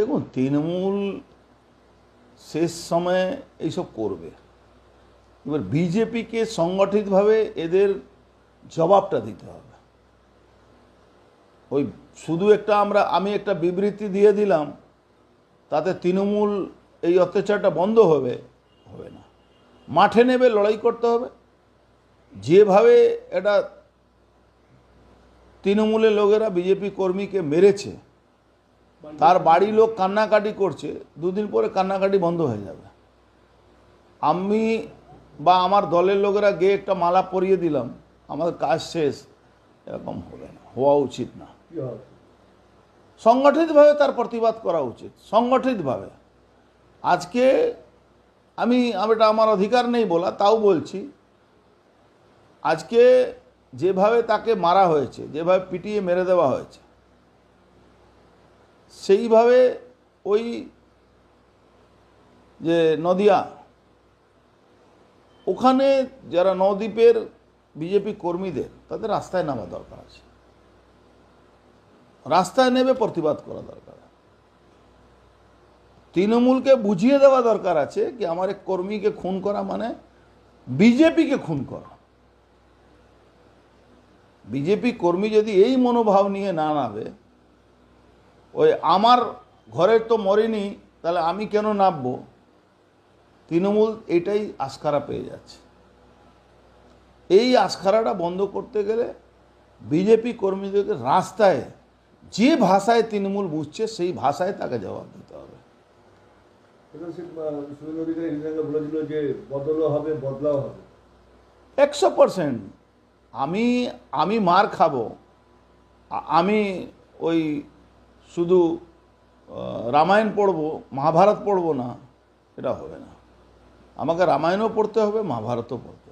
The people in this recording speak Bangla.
দেখুন, তৃণমূল শেষ সময়ে এইসব করবে। এবার বিজেপিকে সংগঠিতভাবে এদের জবাবটা দিতে হবে। ওই শুধু একটা আমরা, আমি একটা বিবৃতি দিয়ে দিলাম, তাতে তৃণমূল এই অত্যাচারটা বন্ধ হবে হবে না। মাঠে নেবে লড়াই করতে হবে। যেভাবে এটা তৃণমূলের লোকেরা বিজেপি কর্মীকে মেরেছে তার বাড়ি লোক কান্নাকাটি করছে দুদিন পরে কান্নাকাটি বন্ধ হয়ে যাবে। আমি বা আমার দলের লোকেরা গিয়ে একটা মালা পরিয়ে দিলাম আমাদের কাজ শেষ এরকম হবে না হওয়া উচিত না। সংগঠিতভাবে তার প্রতিবাদ করা উচিত সংগঠিতভাবে। আজকে আমি আমি এটা আমার অধিকার নেই বলা তাও বলছি আজকে যেভাবে তাকে মারা হয়েছে যেভাবে পিটিয়ে মেরে দেওয়া হয়েছে সেইভাবে ওই যে নদিয়া, ওখানে যারা নদীপের বিজেপি কর্মীদের, তাদের রাস্তায় নামা দরকার আছে। রাস্তায় নেবে প্রতিবাদ করা দরকার। তৃণমূলকে বুঝিয়ে দেওয়া দরকার আছে কি, আমার এক কর্মীকে খুন করা মানে বিজেপিকে খুন করা। বিজেপি কর্মী যদি এই মনোভাব নিয়ে না নাবে ওই আমার ঘরের তো মরেনি তাহলে আমি কেন নামবো? তৃণমূল এটাই আস্কারা পেয়ে যাচ্ছে। এই আস্কারাটা বন্ধ করতে গেলে বিজেপি কর্মীদেরকে রাস্তায় যে ভাষায় তৃণমূল বুঝছে সেই ভাষায় তাকে জবাব দিতে হবে। একশো পারসেন্ট। আমি আমি মার খাব। আমি ওই শুধু রামায়ণ পড়ব, মহাভারত পড়ব না, এটা হবে না। আমাকে রামায়ণও পড়তে হবে, মহাভারতও পড়তে